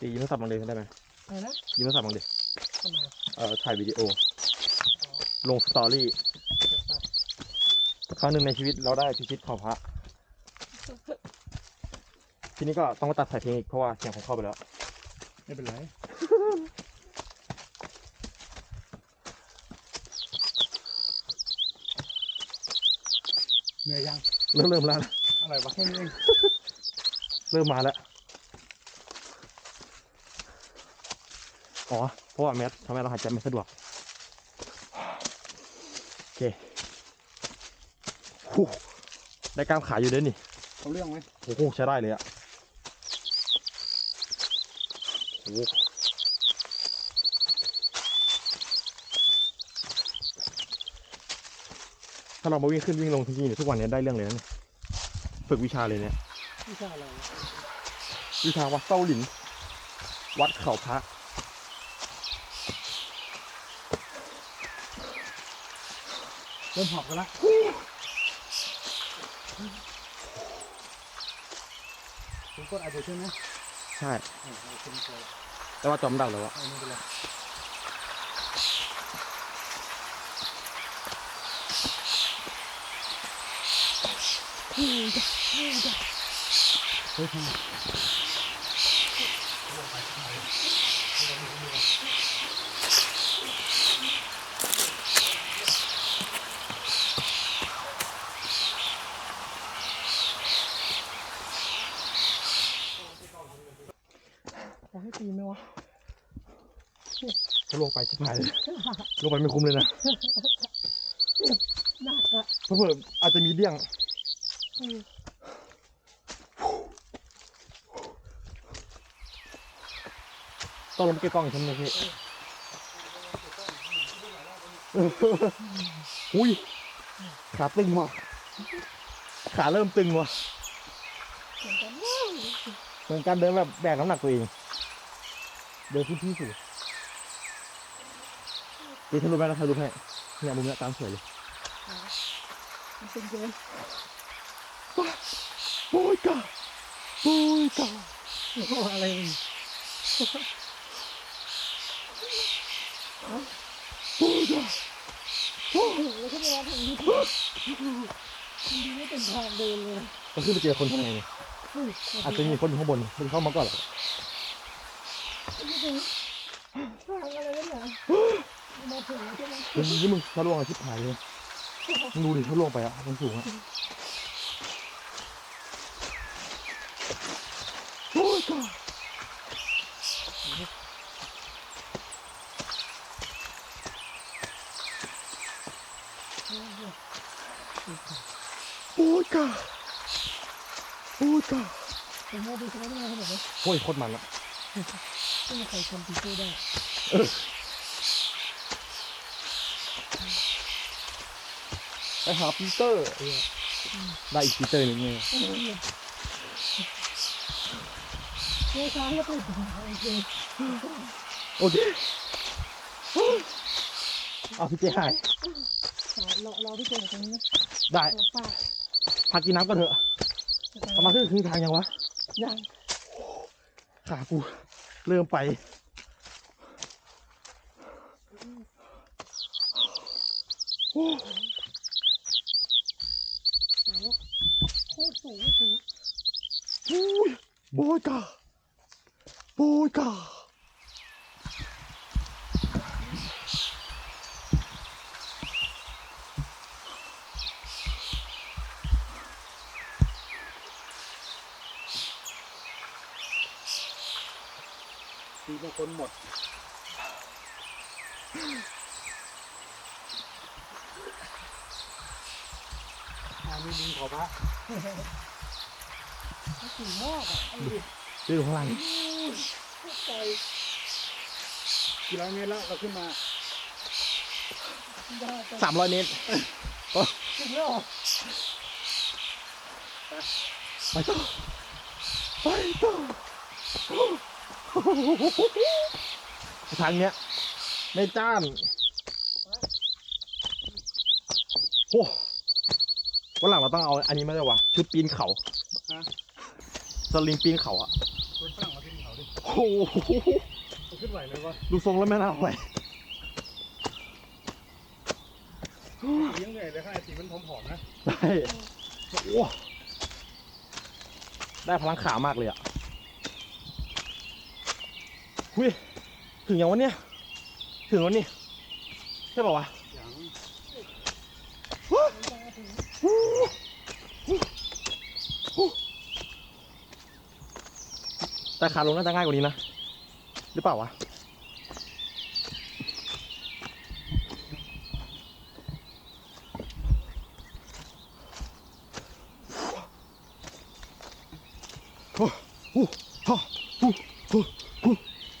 ตียิ้มโทรศัพท์บางเดได้ไหมอะไรนะยิ้มโทรศัพท์บางเดทำไมเอ่อถ่ายวิดีโอ ลงสตอรี่เก็บมาครั้งหนึ่งในชีวิตเราได้พิชิตขอพระทีนี้ก็ต้องมาตัดใส่เพลงอีกเพราะว่าเสียงผมเข้าไปแล้ว ไม่เป็นไรเหนื่อยยังเริ่มเริ่มแล้วนะอะไรวะแค่นี้เองเริ่มมาแล้ว อ๋อ เพราะว่าแมสทำให้เราหายใจไม่สะดวก โอเคฮู้ได้กล้ามขาอยู่ด้วยนี่เขาเรื่องไหมโอ้โหใช้ได้เลยอะโอ้โหถ้าเรามาวิ่งขึ้นวิ่งลงที่นี่เนี่ยทุกวันเนี้ยได้เรื่องเลยนะเนี่ยฝึกวิชาเลยเนี่ย วิชาอะไรวะวิชาวัดเต้าหลิน วัดเขาพระ ริ่มหอบกันละถึงกดอาจจะใช่ไหมใช่ อ่าเอาขึ้นไปแต่ว่าจอมดักแล้วอะเอาไม่เป็นไรเฮ้ยทำไม จะให้ปีนไหมวะ ถ้า ลงไปชิบหายเลยลงไปไม่คุ้มเลยนะหนักอะเพราะเผื่ออาจจะมีเดี่ยงเออต้องลงไปเก็บกล้องอีกชั้นหนึงพี่อุ้ยขาตึงว่ะขาเริ่มตึงว่ะเหมือนกันว้าวเหมือนการเดินแบบแบกน้ำหนักตัวเอง เดินขึ้นที่สูงเดี๋ยวทะลุไปแล้วทะลุให้เนี่ยมุมเนี้ยตามสวยเลยมันเป็นเกินโอ้ยกาโอ้ยกาโอ้โหอะไรมึงโอ้ยกาโอ้โหแล้วก็มาทางนี้มันดีไม่เป็นทางเดินเลยเราขึ้นไปเจอคนข้างในเนี่ยอุ้ยอาจจะมีคนอยู่ข้างบนมันเข้ามาก่อนหรอไม่ถึงทางอะไรเนี่ย ถึงใช่ไหมเฮ้ยนี่มึงทะลวงอาชิบหายเลยมึงดูดิทะลวงไปอะมันสูงอะโอ้ยกาโอ้ยกาโอ้ยกาผมว่าดูเขาได้ขนาดนี้โอ้ยโคตรมันละไม่มีใครทำปีเตอร์ได้ ไปหาปีเตอร์ได้อีกปีเตอร์หนึงเนี่ยโอ้โหเนี่ยช้างก็ติดโอเคโอเคเอาพี่เจ้หายรอรอพี่เจตรงนี้นะได้รอป้าพักกินน้ำก็เถอะประมาณครึ่งครึ่งทางยังวะยังขากูเริ่มไปโอ้ แล้ว โคตรสูงไม่ถึง ยโบยกาโบยกา ตีบางคนห มดอันนี้ลิงขอพระสูงมากอะไอ้ดิดูข้างล่างใจกี่ร้อยเมตรแล้วเราขึ้นมาได้แต่สามร้อยเมตรถึงแล้วเหรอไปต่อไปต่อทางเนี้ยไม่จ้านโอ้ วันหลังเราต้องเอาอันนี้มาเลยวะชุดปีนเขาฮะสลิงปีนเขาอะคนฝรั่งมาขึ้นเขาดิโอ้โหมันขึ้นไหวเลยวะดูทรงแล้วไม่น่าไหวเลี้ยงเหนื่อยเลยข้างในสีมันผอมๆนะได้โอ้ได้พลังขามากเลยอะหุยถึงยังวันเนี้ยถึงวันนี้ใช่ป่าวะ อย่าง แต่ขาลงน่าจะง่ายกว่านี้นะ หรือเปล่าวะโอ้โหฮ่าโอ้โหโอ้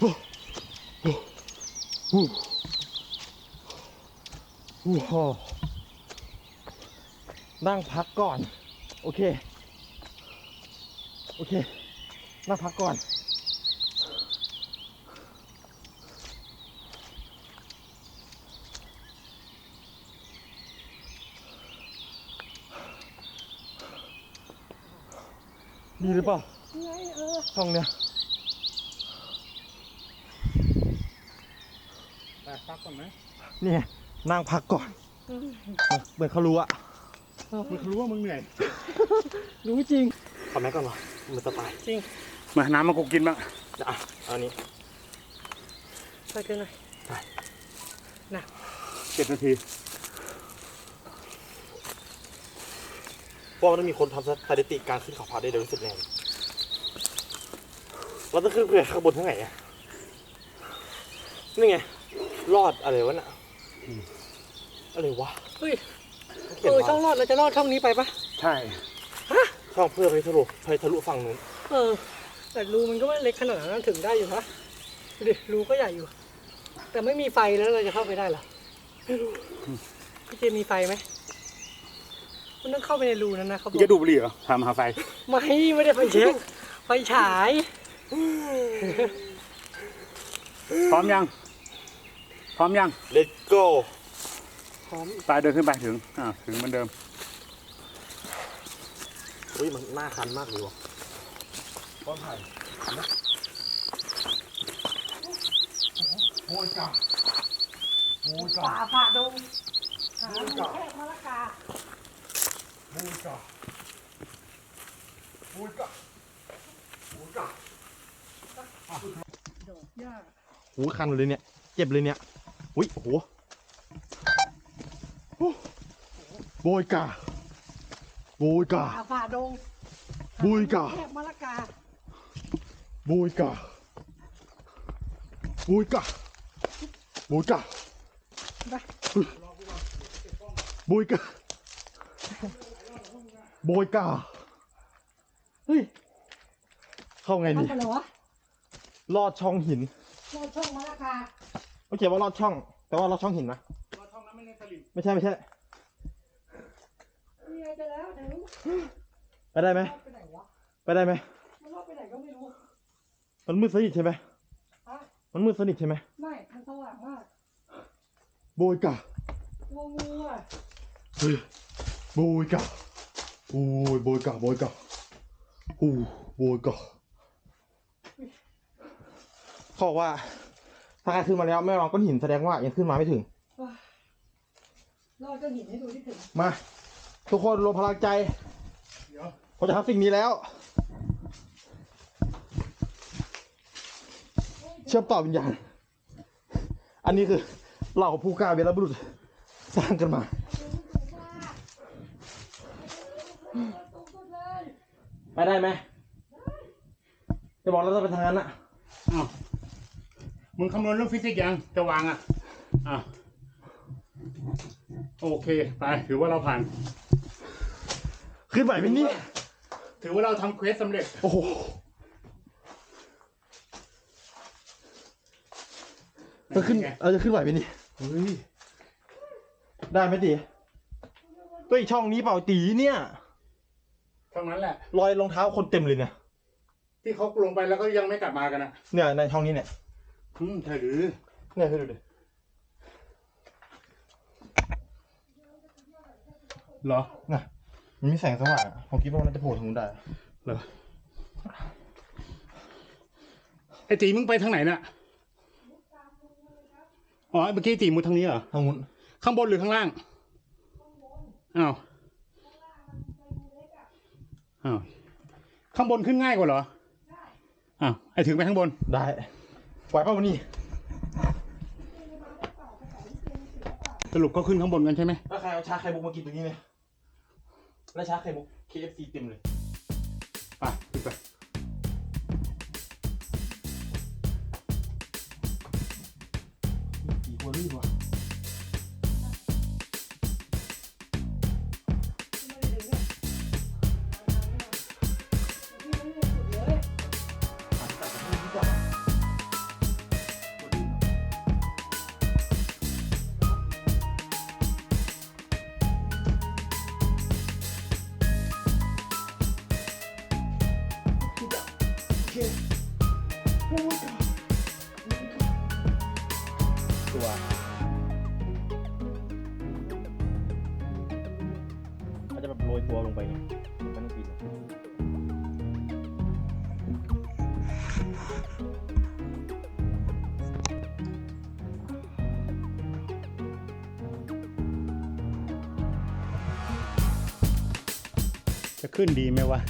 โหโอ้โหโอ้โหโอ้โหนั่งพักก่อน โอเค โอเคนั่งพักก่อน ดีหรือเปล่าไงเออช่องเนี้ยแต่พักก่อนไหมนี่ไงนั่งพักก่อนเหมือนเขารู้อะมึงรู้ว่ามึงเหนื่อย รู้จริงขอแม็กก่อนวะมันจะตายจริง มา น้ำมากูกินบ้างอะเอาอันนี้ใส่เกินหน่อยเจ็ดนาที เพราะว่าต้องมีคนทำสถิติการขึ้นเขาพาได้เร็วที่สุดแน่เราจะขึ้นไปข้างบนทั้งไหนอะนี่ไง รอดอะไรวะน่ะอะไรวะเฮ้ยเขีเอยนอว่าช่องรอดเราจะรอดช่องนี้ไปปะใช่ช่องเพื่อไปทะลุไปทะลุฝั่งนู้นเออ แต่รูมันก็ไม่เล็กขนาดนั้นถึงได้อยู่นะดูดิรูก็ใหญ่อยู่ แต่ไม่มีไฟแล้วเราจะเข้าไปได้เหรอไม่รู้พี่เจมีไฟไหม มันต้องเข้าไปในรูนั้นนะเขาบมึองกจะดูดบุหรี่เหรอทำหาไฟไม่ไม่ได้ไฟเช็คไฟฉายพร้อมยัง พร้อมยัง เลตโก้พร้อมไปเดินขึ้นไปถึงอ่าถึงเหมือนเดิม อุ้ยมันหน้าคันมากเลยวะป้อนไผ่โอ้ยจ้าโอ้ยจ้าป่าฝ่าดงหาหมูแคบมะละกา โอ้ยจ้าโอ้ยจ้าโอ้ยจ้าดอกหญ้าโอ้ยคันเลยเนี่ย เจ็บเลยเนี่ย อุ้ยโอ้โหโอ้โบยกาโบยกาป่าฝ่าดงบุยกะหมูแคบมะละกาโบยกาโบยกาโบยกาไปโบยกา โบยกาเฮ้ย เข้าไงดีทำอะไรวะลอดช่องหินรอดช่องมะละกาโอเคว่าลอดช่อง แต่ว่าลอดช่องหินนะเราช่องนั้นไม่ได้สลิมไม่ใช่ไม่ใช่นี่ไงจะแล้วถึงไปได้ไหมรอดไปไหนวะไปได้ไหมมันรอดไปไหนก็ไม่รู้ มันมืดสนิทใช่ไหมฮะมันมืดสนิทใช่ไหมไม่มันสว่างมาก โบยกางูงูอะเฮ้ยโบยกะ โอ้ยโบยกะโบยกะโอ้โบยกะเขาบอกว่าถ้าใครขึ้นมาแล้วไม่ลองก้อนหินแสดงว่ายังขึ้นมาไม่ถึงรอดก็หินให้ดูที่ถึงมา ทุกคนรวมพลังใจเดี๋ยวผมจะทำสิ่งนี้แล้ว เชื่อมต่อวิญญาณ อันนี้คือเหล่าผู้กล้าเวรบุรุษสร้างกันมา สูงสุดเลย ไปได้ไหมจะบอกเราจะไปทางนั้นอะอ้าวมึงคำนวณเรื่องฟิสิกส์ยังจะวางอะอะโอเคไปถือว่าเราผ่าน ขึ้นไหวไหมนี่ถือว่าเราทำเควสสำเร็จ โอ้โหเราขึ้นเราจะขึ้นไหวไหมนี่เฮ้ย ได้ไหมตีตัวอีกช่องนี้เปล่าตีเนี่ย เท่านั้นแหละ รอยรองเท้าคนเต็มเลยเนี่ย ที่เขาลงไปแล้วก็ยังไม่กลับมากันนะเนี่ยในช่องนี้เนี่ยอืมใช่หรือเนี่ยให้ดูดิเหรอน่ะมันมีแสงสว่างอะผมคิดว่ามันน่าจะโผล่ทางนู้นได้ เหรอไอ้ตีมึงไปทางไหนน่ะอ๋อเมื่อกี้ตีมุดทางนี้เหรอทางนู้นข้างบนหรือข้างล่างอ้าว อ้าวข้างบนขึ้นง่ายกว่าเหรออ้าวไอ้ถึงไปข้างบน ได้ปล่อยเข้ามานี่สรุปก็ขึ้นข้างบนกันใช่ไหมแล้วใครเอาชาไข่มุกมากินตรงนี้เนี่ยแล้วชาไข่มุก KFC เต็มเลย ไปขึ้นไป โรยตัวลงไปไงไม่ต้องกินจะขึ้นดีไหมวะ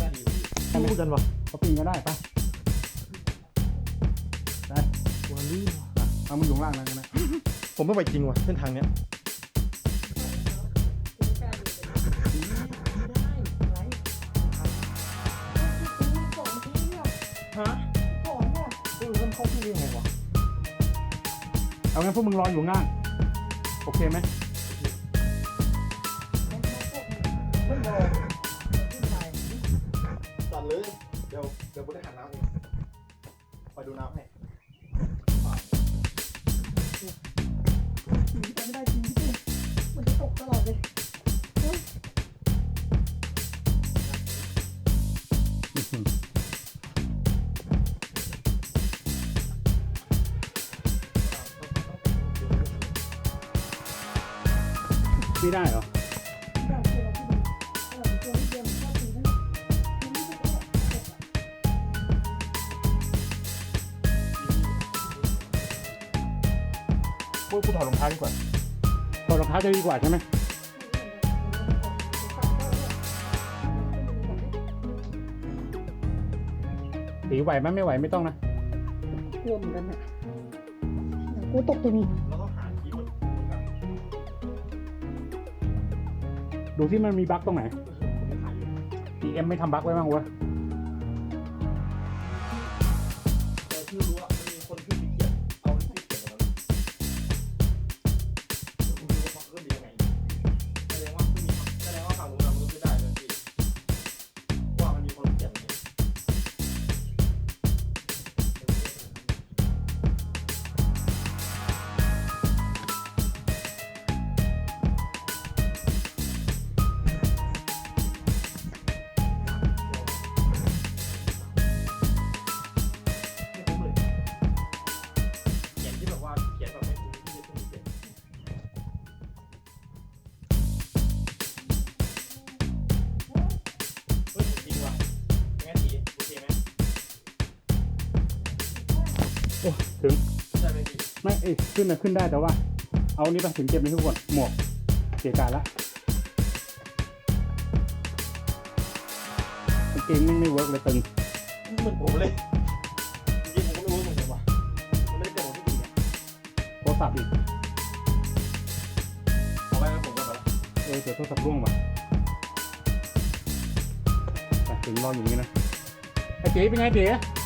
น่าดีพูดกันวะเขาปีนก็ได้ปะได้วอรี่ว่ะอะเอามันอยู่ข้างล่างแล้วกันนะ ผมไม่ไปจริงว่ะเส้นทางเนี้ย มันเข้าที่ได้ยังไงวะเอางั้นพวกมึงรออยู่ข้างล่างโอเคไหมตัดเลย เดี๋ยวเดี๋ยวกูได้หันน้ำเองคอยดูน้ำให้ ไม่ได้เหรอพูดกูถอดรองเท้าดีกว่าถอดรองเท้าจะดีกว่าใช่ไหมตีไหวไหมไม่ไหวไม่ต้องนะกลัวเหมือนกันอะกูตกตัวนี้ ดูที่มันมีบั๊กตรงไหน PM ไม่ทำบั๊กไว้บ้างวะ อ้ยขึ้นนะขึ้นได้แต่ว่า เอานี่ไปถึงเก็บในทุกคนหมวกเสียการละกางเกงไม่งไม่เวิร์กเลยตึงเหมือนผมเลยจริงๆผมก็ไม่รู้เหมือนกันว่ะมันไม่ได้เป็นผมที่ดีเนี่ยโทรศัพท์อีกเอาไว้ให้ผมก็ไปละเออเดี๋ยวโทรศัพท์ร่วงว่ะไปถึงรออยู่นี่นะไอ้เจ๊เป็นไงเจ๊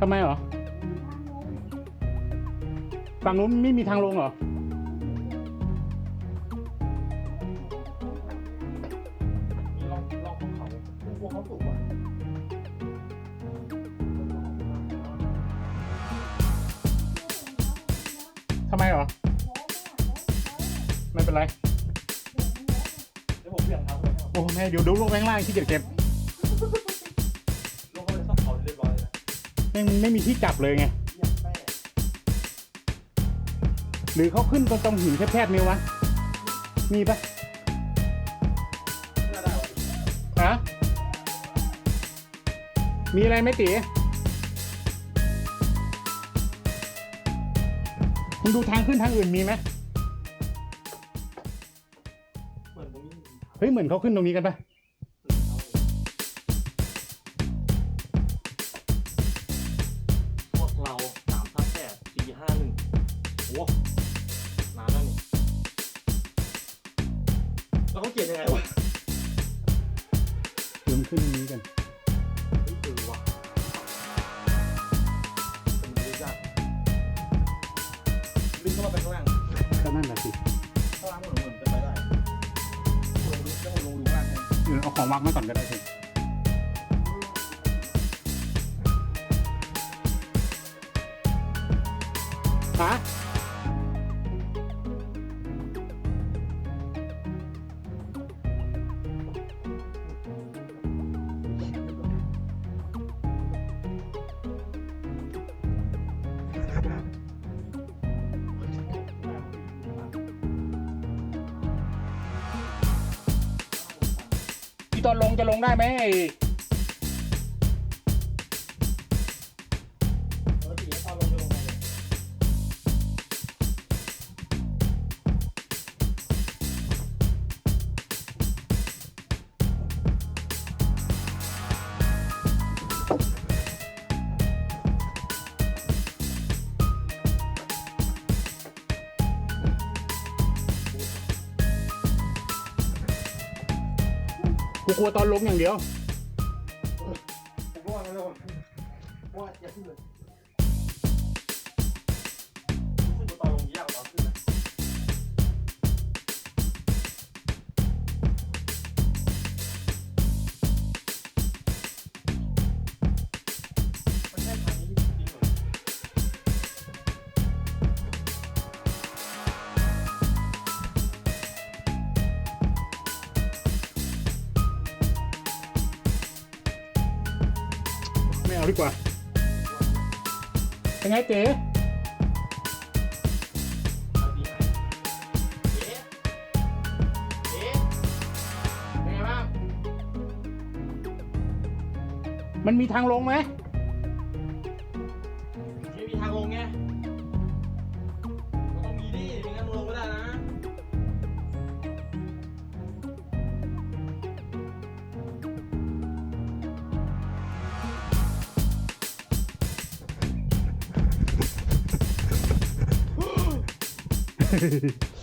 ทำไมเหรอฝั่งนู้นไม่มีทางลงเหรอมีร่องร่องของเขาพวกเขาสูงว่ะทำไมเหรอเไม่เป็นไร เดี๋ยวผมเบี่ยงเท้าไปให้ โอ้แม่เดี๋ยวดูลงไปข้างล่างที่เก็บเก็บ แม่งไม่มีที่จับเลยไงเยี่ยมแม่หรือเขาขึ้นตรงตรงหินแคบๆนี่วะ มีปะน่าได้วะฮะมีอะไรไหมตีคุณดูทางขึ้นทางอื่นมีไหมเหมือนตรงนี้มีทางเฮ้ย เหมือนเขาขึ้นตรงนี้กันปะ ลงจะลงได้ไหม กูกลัวตอนล้มอย่างเดียวก็ว่างั้นแล้วว่าอย่าขึ้นเลย เอาดีกว่า เป็นไงเจ๊เอาดีไหมเอ๊ะเอ๊ะเป็นไงบ้างมันมีทางลงไหม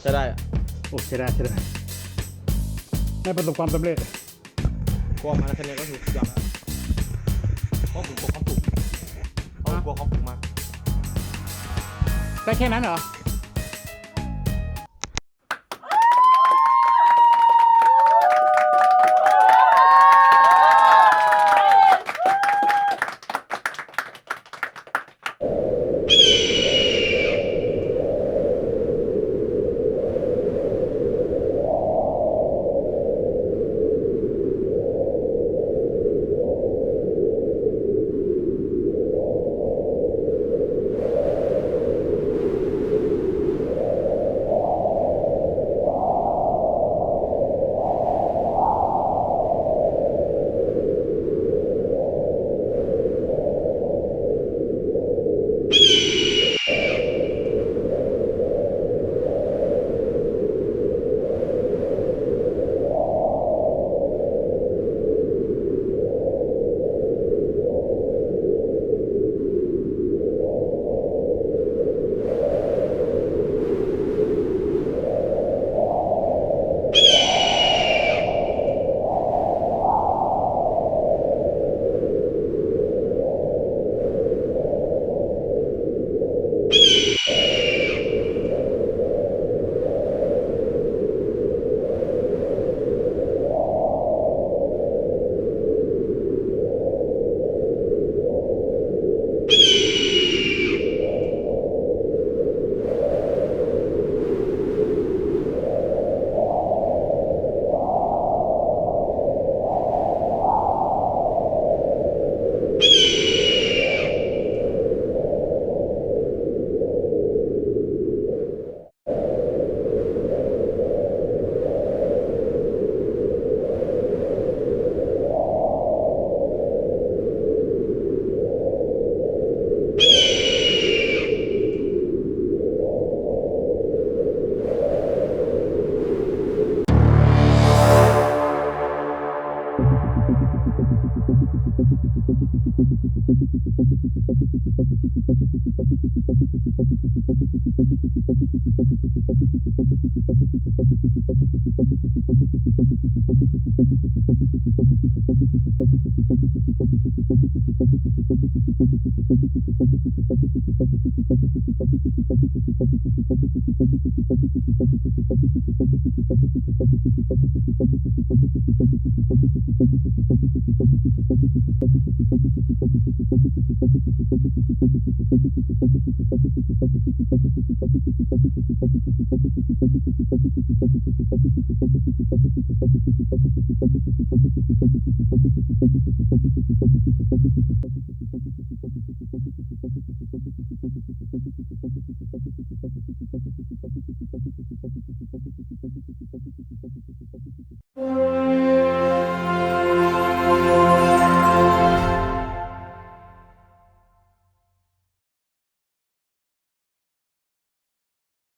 จะได้อะโอ้ใช่ได้ใช่ได้ได้ประสบความสำเร็จกลัวมาแล้วแค่นี้ก็ถือยอมแล้วเพราะผมกลัวความถูกเพราะผมกลัวความถูกมาก ได้แค่นั้นเหรอ